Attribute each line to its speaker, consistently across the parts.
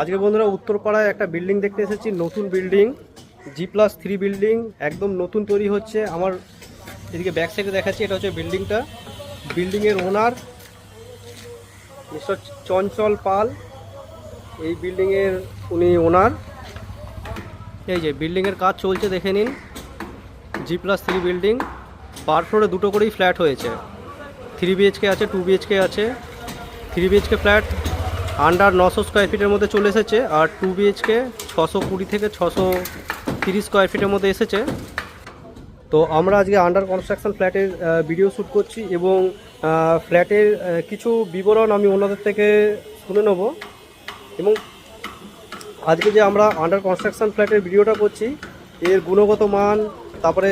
Speaker 1: আজকে বন্ধুরা উত্তরপাড়ায় একটা বিল্ডিং দেখতে এসেছি, নতুন building G plus three building একদম নতুন তৈরি হচ্ছে। আমার এদিকে ব্যাক সাইডে দেখাচ্ছি, এটা হচ্ছে বিল্ডিংটা বিল্ডিংয়ের ওনার মিস্টার চঞ্চল পাল। এই বিল্ডিংয়ের উনি ওনার এই যে বিল্ডিংয়ের কাজ চলছে, দেখে নিন। G plus three building per ফ্লোরে দুটো করেই ফ্ল্যাট হয়েছে। থ্রি বিএইচকে আছে টু বিএইচকে আছে। থ্রি বিএইচকে ফ্ল্যাট আন্ডার নশো স্কোয়ার ফিটের মধ্যে চলে এসেছে আর টু বিএইচকে ছশো কুড়ি থেকে ছশো তিরিশ স্কোয়ার ফিটের মধ্যে এসেছে। তো আমরা আজকে আন্ডার কনস্ট্রাকশন ফ্ল্যাটের ভিডিও শ্যুট করছি এবং ফ্ল্যাটের কিছু বিবরণ আমি ওনাদের থেকে শুনে নেব এবং আজকে যে আমরা আন্ডার কনস্ট্রাকশন ফ্ল্যাটের ভিডিওটা করছি, এর গুণগত মান, তারপরে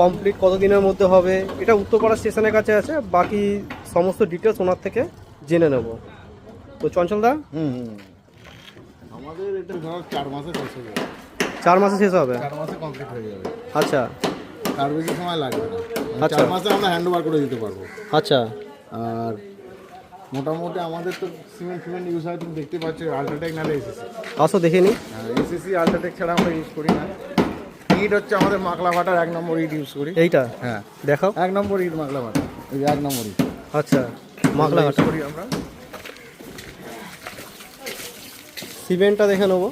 Speaker 1: কমপ্লিট কতদিনের মধ্যে হবে, এটা উত্তরপাড়া স্টেশনের কাছে আছে, বাকি সমস্ত ডিটেলস ওনার থেকে জেনে নেব। তো চঞ্চলদা
Speaker 2: হুম হুম। আমাদের এটা ধরো চার মাসে শেষ হয়ে যাবে।
Speaker 1: চার মাসে শেষ হবে?
Speaker 2: চার মাসে কমপ্লিট হয়ে যাবে।
Speaker 1: আচ্ছা।
Speaker 2: তার বেশি সময় লাগবে না। মানে
Speaker 1: আচ্ছা।
Speaker 2: চার মাসে আমরা হ্যান্ড ওভার করে দিতে পারব।
Speaker 1: আচ্ছা।
Speaker 2: আর মোটামুটি আমাদের তো সিমেন্ট ফিমেন্ট ইউজ হয় তুমি দেখতে পাচ্ছ আল্ট্রাটেক নাহলে এসএসসি
Speaker 1: আসো দেখে নিই
Speaker 2: এসএসসি আল্ট্রাটেক ছাড়া আমরা ইউজ করি না। ইট হচ্ছে আমাদের মাকলা ভাটার এক নম্বর ইট ইউজ করি।
Speaker 1: এইটা?
Speaker 2: হ্যাঁ।
Speaker 1: দেখাও।
Speaker 2: এক নম্বর ইট মাকলা ভাটা ওই এক নম্বর ইট
Speaker 1: আচ্ছা মাগলা
Speaker 2: ইউজ করি আমরা।
Speaker 1: সিমেন্টটা দেখে নেব।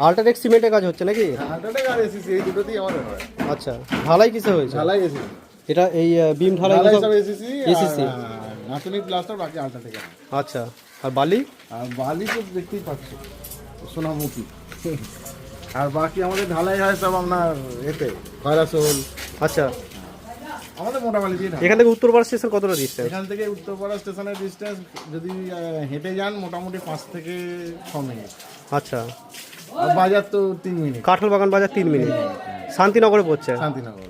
Speaker 1: আল্ট্রাটেক সিমেন্টের কাজ হচ্ছে নাকি?
Speaker 2: আল্ট্রাটেক আর এসএসসি এই দুটোতেই আমাদের হয়।
Speaker 1: আচ্ছা ঢালাই কিসে হয়েছে?
Speaker 2: ঢালাই এসএসসি
Speaker 1: এটা এই বিম ঢালাই সব-
Speaker 2: সব এসএসসি
Speaker 1: ACC
Speaker 2: প্লাস্টার বাকি আল্ট্রাটেক
Speaker 1: আচ্ছা আর বালি?
Speaker 2: আর বালি তো দেখতেই পাচ্ছ সোনামুখী। আর বাকি আমাদের ঢালাই হয় সব আপনার এতে খয়রাসোল।
Speaker 1: আচ্ছা
Speaker 2: আমাদের মোটামুটি
Speaker 1: এখান থেকে উত্তরপাড়া স্টেশন কতটা ডিস্টেন্স
Speaker 2: এখান থেকে উত্তরপাড়া স্টেশনের ডিস্টেন্স যদি হেঁটে যান মোটামুটি পাঁচ থেকে ছ মিনিট।
Speaker 1: আচ্ছা।
Speaker 2: আর বাজার তো তিন মিনিট।
Speaker 1: কাঁঠাল বাগান বাজার তিন মিনিট। শান্তিনগরে পড়ছে?
Speaker 2: শান্তিনগর।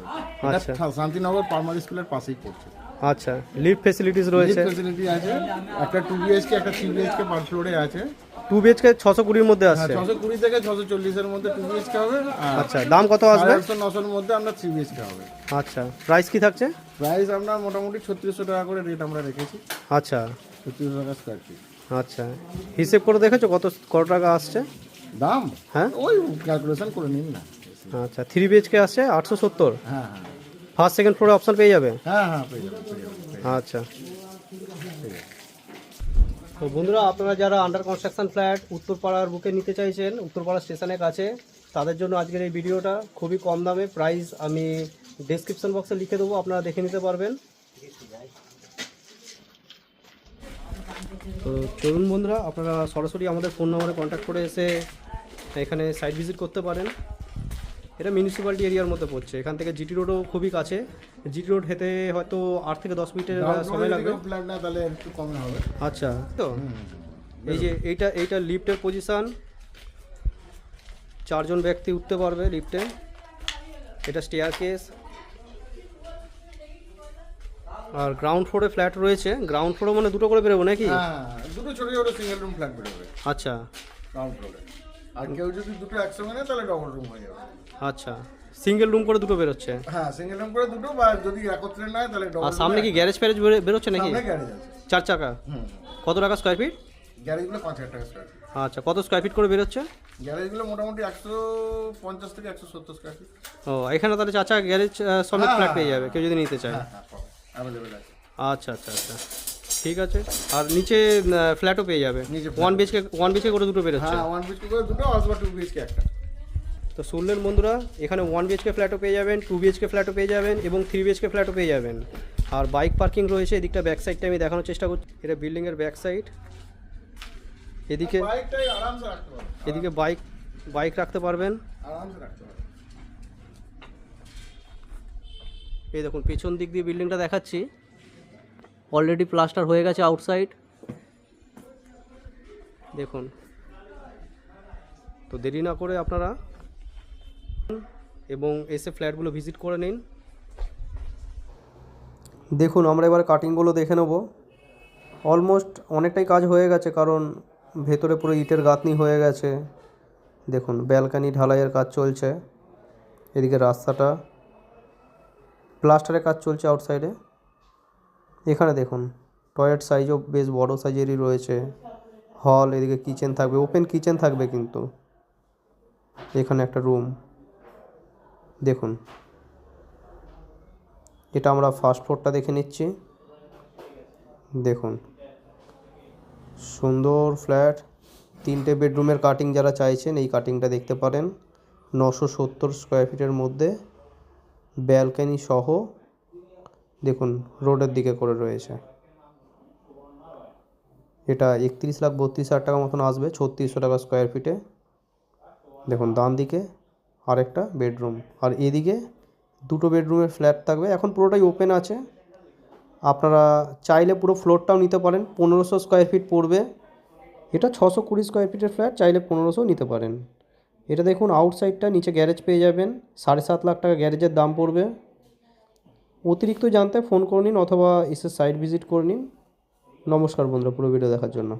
Speaker 1: আচ্ছা।
Speaker 2: শান্তিনগর প্রাইমারি স্কুলের পাশেই পড়ছে।
Speaker 1: আচ্ছা। লিফট ফেসিলিটিস রয়েছে?
Speaker 2: ফেসিলিটি আছে। একটা টু বিএইচকে একটা থ্রি বিএইচকে পার ফ্লোরে আছে।
Speaker 1: টু বিএচকে ছশো কুড়ির মধ্যে
Speaker 2: হ্যাঁ
Speaker 1: আসছে
Speaker 2: ছশো কুড়ি থেকে ছশো চল্লিশের মধ্যে টু বিএইচকে হবে
Speaker 1: আচ্ছা দাম কত আসবে?
Speaker 2: আড়াইশো নশোর মধ্যে আমরা থ্রি বিএইচকে হবে।
Speaker 1: আচ্ছা প্রাইস কি থাকছে?
Speaker 2: প্রাইস আমরা মোটামুটি ছত্রিশশো টাকা করে রেট আমরা রেখেছি।
Speaker 1: আচ্ছা।
Speaker 2: ছত্রিশশো টাকা স্কোয়ার ফিট
Speaker 1: আচ্ছা হিসেব করে দেখেছ কত কত টাকা আসছে?
Speaker 2: দাম?
Speaker 1: হ্যাঁ।
Speaker 2: ওই ক্যালকুলেশন করে নিন না।
Speaker 1: আচ্ছা থ্রি বিএচকে আসছে আটশো সত্তর।
Speaker 2: হ্যাঁ হ্যাঁ।
Speaker 1: ফার্স্ট সেকেন্ড ফ্লোরে অপশন পেয়ে যাবে?
Speaker 2: হ্যাঁ হ্যাঁ পেয়ে যাবেন।
Speaker 1: আচ্ছা। তো বন্ধুরা, আপনারা যারা আন্ডার কনস্ট্রাকশন ফ্ল্যাট উত্তরপাড়ার বুকে নিতে চাইছেন, উত্তরপাড়া স্টেশনের কাছে, তাদের জন্য আজকের এই ভিডিওটা খুবই কম দামে প্রাইস আমি ডেসক্রিপশন বক্সে লিখে দেবো, আপনারা দেখে নিতে পারবেন। তো চলুন বন্ধুরা, আপনারা সরাসরি আমাদের ফোন নম্বরে কন্ট্যাক্ট করে এসে এখানে সাইট ভিজিট করতে পারেন। এটা মিউনিসিপ্যালিটি এরিয়ার মধ্যে পড়ছে। এখান থেকে জিটি রোডও খুবই কাছে। জিটি রোড হেতে হয়তো আট থেকে দশ মিনিটের সময় লাগবে।
Speaker 2: এদিকেও flat না তাহলে একটু কমে হবে।
Speaker 1: আচ্ছা তো এই যে এইটা এইটা লিফটের পজিশান চারজন ব্যক্তি উঠতে পারবে লিফটে এটা স্টেয়ার কেস আর গ্রাউন্ড ফ্লোরে ফ্ল্যাট রয়েছে। গ্রাউন্ড ফ্লোরে মানে দুটো করে বেরোবো নাকি?
Speaker 2: হ্যাঁ দুটো ছোট ছোট সিঙ্গেল রুম ফ্ল্যাট বেরোবে।
Speaker 1: আচ্ছা।
Speaker 2: গ্রাউন্ড ফ্লোরে আর কেউ যদি দুটো একসঙ্গে নেয় তাহলে ডবল রুম হয়ে যাবে।
Speaker 1: আচ্ছা। সিঙ্গেল রুম করে দুটো বেরোচ্ছে?
Speaker 2: হ্যাঁ সিঙ্গেল রুম করে দুটো বা যদি একত্রে নেয় তাহলে ডবল
Speaker 1: আর সামনে কি গ্যারেজ ফ্যারেজ বেরোচ্ছে নাকি?
Speaker 2: সামনে গ্যারেজ আছে।
Speaker 1: চার চাকা?
Speaker 2: হুম।
Speaker 1: কত টাকা স্কোয়ার ফিট
Speaker 2: গ্যারেজগুলো পাঁচ হাজার টাকা স্কোয়ার ফিট
Speaker 1: আচ্ছা কত স্কোয়ার ফিট করে বেরোচ্ছে?
Speaker 2: গ্যারেজগুলো মোটামুটি একশো পঞ্চাশ থেকে একশো সত্তর স্কোয়ার ফিট
Speaker 1: ও এখানে তাহলে চাচা গ্যারেজ সমেত
Speaker 2: হ্যাঁ,
Speaker 1: ফ্ল্যাট পেয়ে
Speaker 2: হ্যাঁ,
Speaker 1: যাবে কেউ যদি নিতে চায়।
Speaker 2: হ্যাঁ হ্যাঁ অ্যাভেলেবেল আছে।
Speaker 1: আচ্ছা আচ্ছা আচ্ছা। ঠিক আছে? আর নিচে ফ্ল্যাটও পেয়ে যাবে।
Speaker 2: নিচে
Speaker 1: ওয়ান বিএচকে ওয়ান বিএচকে করে দুটো বেরোচ্ছে।
Speaker 2: হ্যাঁ ওয়ান বিএচকে করে দুটো অথবা টু বিএচকে একটা।
Speaker 1: তো শুনলেন বন্ধুরা এখানে ওয়ান বিএচকে ফ্ল্যাটও পেয়ে যাবেন টু বিএচকে ফ্ল্যাটও পেয়ে যাবেন এবং থ্রি বিএচকে ফ্ল্যাটও পেয়ে যাবেন। আর বাইক পার্কিং রয়েছে এদিকটা ব্যাক সাইডটা আমি দেখানোর চেষ্টা করছি। এটা বিল্ডিংয়ের ব্যাক সাইড এদিকে
Speaker 2: বাইকটাই আরামসে রাখতে পারবে
Speaker 1: এদিকে বাইক বাইক রাখতে পারবেন।
Speaker 2: আরামসে রাখতে পারবে
Speaker 1: এই দেখুন পেছন দিক দিয়ে বিল্ডিংটা দেখাচ্ছি। অলরেডি প্লাস্টার হয়ে গেছে আউটসাইড। দেখুন। তো দেরি না করে আপনারা এবং এসে ফ্ল্যাটগুলো ভিজিট করে নিন। দেখুন, আমরা এবার কাটিংগুলো দেখে নেব। অলমোস্ট অনেকটাই কাজ হয়ে গেছে, কারণ ভেতরে পুরো ইটের গাঁথনি হয়ে গেছে। দেখুন, ব্যালকানি ঢালাইয়ের কাজ চলছে। এদিকে রাস্তাটা, প্লাস্টারের কাজ চলছে আউটসাইডে। এখানে দেখুন টয়লেট সাইজও বেশ বড় সাইজেরই রয়েছে। হল এদিকে কিচেন থাকবে ওপেন কিচেন থাকবে কিন্তু। এখানে একটা রুম দেখুন। এটা আমরা ফার্স্ট ফ্লোরটা দেখে নিচ্ছি। দেখুন। সুন্দর ফ্ল্যাট তিনটে বেডরুমের কাটিং যারা চাইছেন, এই কাটিংটা দেখতে পারেন। নশো সত্তর স্কোয়ার ফিটের মধ্যে। ব্যালকানি সহ দেখুন, রোডের দিকে করে রয়েছে। এটা একত্রিশ লাখ বত্রিশ হাজার টাকা মতন আসবে, ছত্রিশশো টাকা স্কোয়ার ফিটে দেখুন, ডান দিকে আরেকটা বেডরুম আর এদিকে দুটো বেডরুমের ফ্ল্যাট থাকবে। এখন পুরোটাই ওপেন আছে। আপনারা চাইলে পুরো ফ্লোরটাও নিতে পারেন। পনেরোশো স্কোয়ার ফিট পড়বে। এটা ছশো কুড়ি স্কোয়ার ফিটের ফ্ল্যাট চাইলে পনেরোশো নিতে পারেন। এটা দেখুন আউটসাইডটা নিচে গ্যারেজ পেয়ে যাবেন। সাড়ে সাত লাখ টাকা গ্যারেজের দাম পড়বে। অতিরিক্ত জানতে ফোন করে নিন অথবা এসে সাইট ভিজিট করে নিন। নমস্কার বন্ধুরা, পুরো ভিডিও দেখার জন্য।